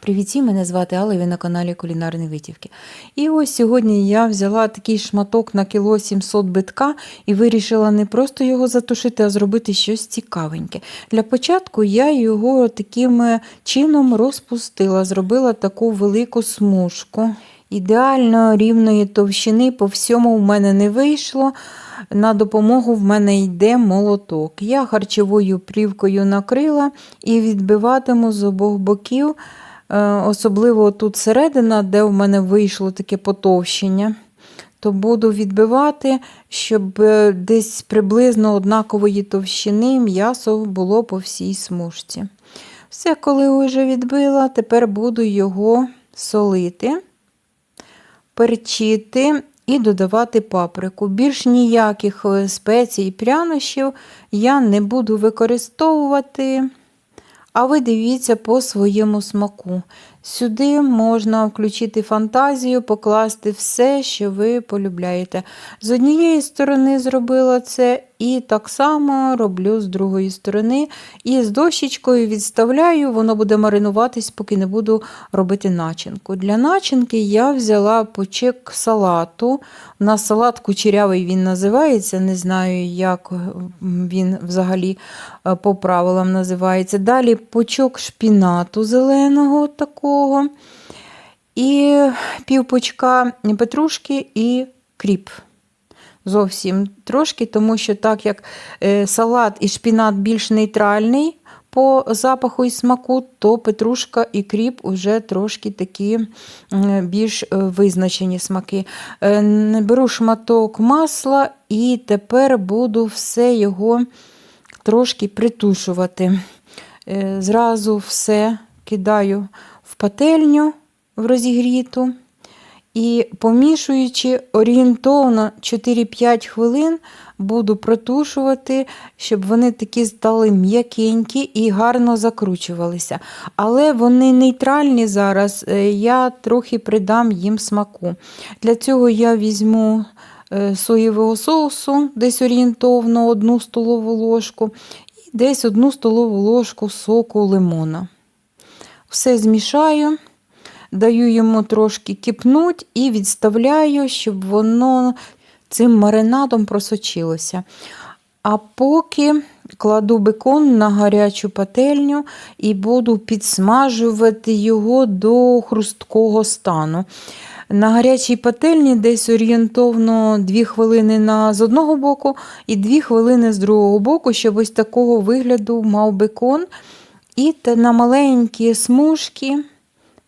Привіт, всім, мене звати Алла, і ви на каналі Кулінарні Витівки. І ось сьогодні я взяла такий шматок на кіло 700 битка і вирішила не просто його затушити, а зробити щось цікавеньке. Для початку я його таким е, чином розпустила, зробила таку велику смужку. Ідеально рівної товщини по всьому в мене не вийшло. На допомогу в мене йде молоток. Я харчовою плівкою накрила і відбиватиму з обох боків, особливо тут середина, де в мене вийшло таке потовщення. То буду відбивати, щоб е, десь приблизно однакової товщини м'ясо було по всій смужці. Все, коли вже відбила, тепер буду його солити, перчити і додавати паприку. Більш ніяких е, спецій і прянощів я не буду використовувати. А ви дивіться по своєму смаку. Сюди можна включити фантазію, покласти все, що ви полюбляєте. З однієї сторони зробила це, і так само роблю з другої сторони. І з дощечкою відставляю, воно буде маринуватись, поки не буду робити начинку. Для начинки я взяла почек салату. У нас салат кучерявий він називається, не знаю, як він взагалі е, по правилам називається. Далі почок шпінату зеленого такого. І півпочка петрушки і кріп. Зовсім трошки, тому що так як е, салат і шпінат більш нейтральний по запаху і смаку, то петрушка і кріп вже трошки такі більш е, визначені смаки. Е, беру шматок масла і тепер буду все його трошки притушувати. Зразу все кидаю в пательню в розігріту. І помішуючи орієнтовно 4-5 хвилин, буду протушувати, щоб вони такі стали м'якенькі і гарно закручувалися. Але вони нейтральні зараз, е, я трохи придам їм смаку. Для цього я візьму е, соєвого соусу, десь орієнтовно 1 столову ложку, і десь 1 столову ложку соку лимона. Все змішаю даю йому трошки кипнуть і відставляю, щоб воно цим маринадом просочилося. А поки кладу бекон на гарячу пательню і буду підсмажувати його до хрусткого стану. На гарячій пательні десь орієнтовно 2 хвилини на, з одного боку і 2 хвилини з другого боку, щоб ось такого вигляду мав бекон. І на маленькі смужки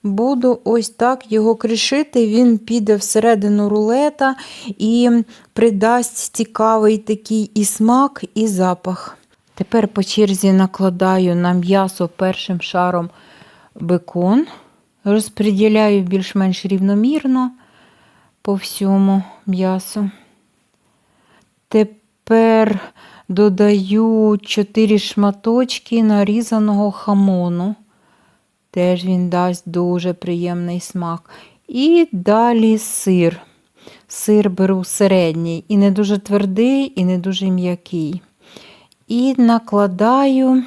Буду ось так його кришити, він піде всередину рулета і придасть цікавий такий і смак, і запах. Тепер по черзі накладаю на м'ясо першим шаром бекон, розподіляю більш-менш рівномірно по всьому м'ясу. Тепер додаю 4 шматочки нарізаного хамону. Теж він дасть дуже приємний смак. І далі сир. Сир беру середній, і не дуже твердий, і не дуже м'який. І накладаю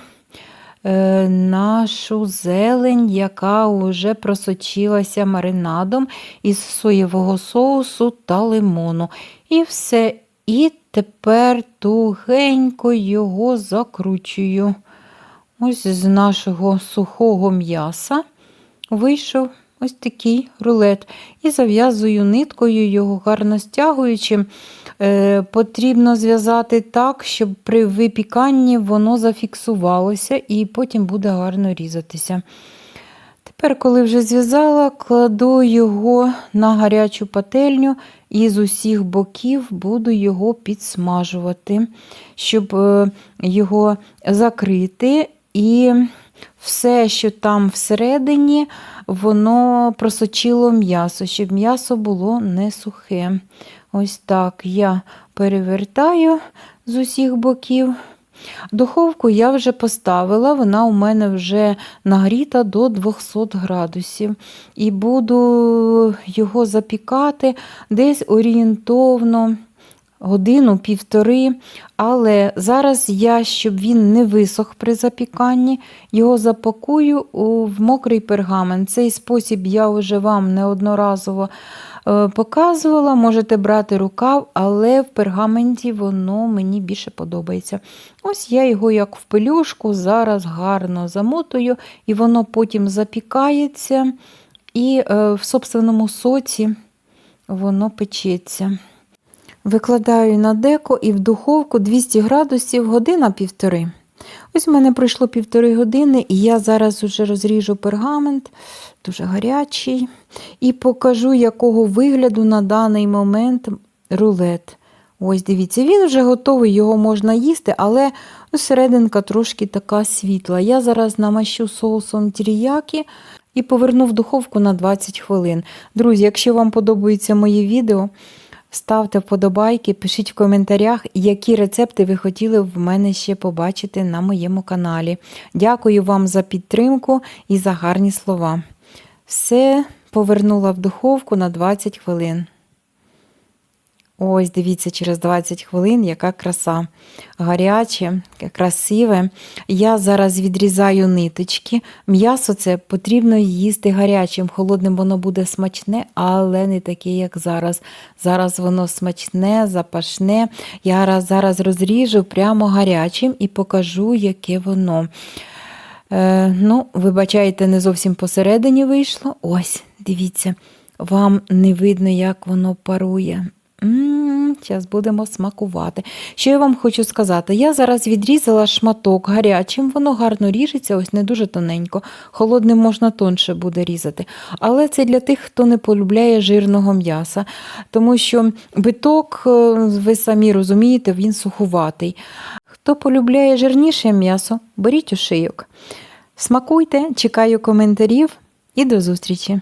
е, нашу зелень, яка вже просочилася маринадом із соєвого соусу та лимону. І все. І тепер тугенько його закручую. Ось з нашого сухого м'яса вийшов ось такий рулет. І зав'язую ниткою, його гарно стягуючи. Е, Потрібно зв'язати так, щоб при випіканні воно зафіксувалося і потім буде гарно різатися. Тепер, коли вже зв'язала, кладу його на гарячу пательню і з усіх боків буду його підсмажувати, щоб е, його закрити і все, що там всередині, воно просочило м'ясо, щоб м'ясо було не сухе. Ось так я перевертаю з усіх боків. Духовку я вже поставила, вона у мене вже нагріта до 200 градусів. І буду його запікати десь орієнтовно годину-півтори. Але зараз я, щоб він не висох при запіканні, його запакую в мокрий пергамент. Цей спосіб я вже вам неодноразово показувала. Можете брати рукав, але в пергаменті воно мені більше подобається. Ось я його як в пелюшку зараз гарно замотую, і воно потім запікається, і е, в собственному соці воно печеться. Викладаю на деко і в духовку 200 градусів година-півтори. Ось в мене пройшло півтори години, і я зараз уже розріжу пергамент, дуже гарячий, і покажу, якого вигляду на даний момент рулет. Ось дивіться, він вже готовий, його можна їсти, але серединка трошки така світла. Я зараз намащу соусом тіріякі і поверну в духовку на 20 хвилин. Друзі, якщо вам подобається моє відео, ставте вподобайки, пишіть в коментарях, які рецепти ви хотіли в мене ще побачити на моєму каналі. Дякую вам за підтримку і за гарні слова. Все повернула в духовку на 20 хвилин. Ось, дивіться, через 20 хвилин, яка краса. Гаряче, красиве. Я зараз відрізаю ниточки. М'ясо це потрібно їсти гарячим, холодним воно буде смачне, але не таке, як зараз. Зараз воно смачне, запашне. Я зараз розріжу прямо гарячим і покажу, яке воно. Е, ну, вибачайте, не зовсім посередині вийшло. Ось, дивіться, вам не видно, як воно парує. Зараз будемо смакувати. Що я вам хочу сказати? Я зараз відрізала шматок гарячим, воно гарно ріжеться, ось не дуже тоненько. Холодним можна тонше буде різати. Але це для тих, хто не полюбляє жирного м'яса. Тому що биток, е, ви самі розумієте, він сухуватий. Хто полюбляє жирніше м'ясо, беріть у шийок. Смакуйте, чекаю коментарів і до зустрічі!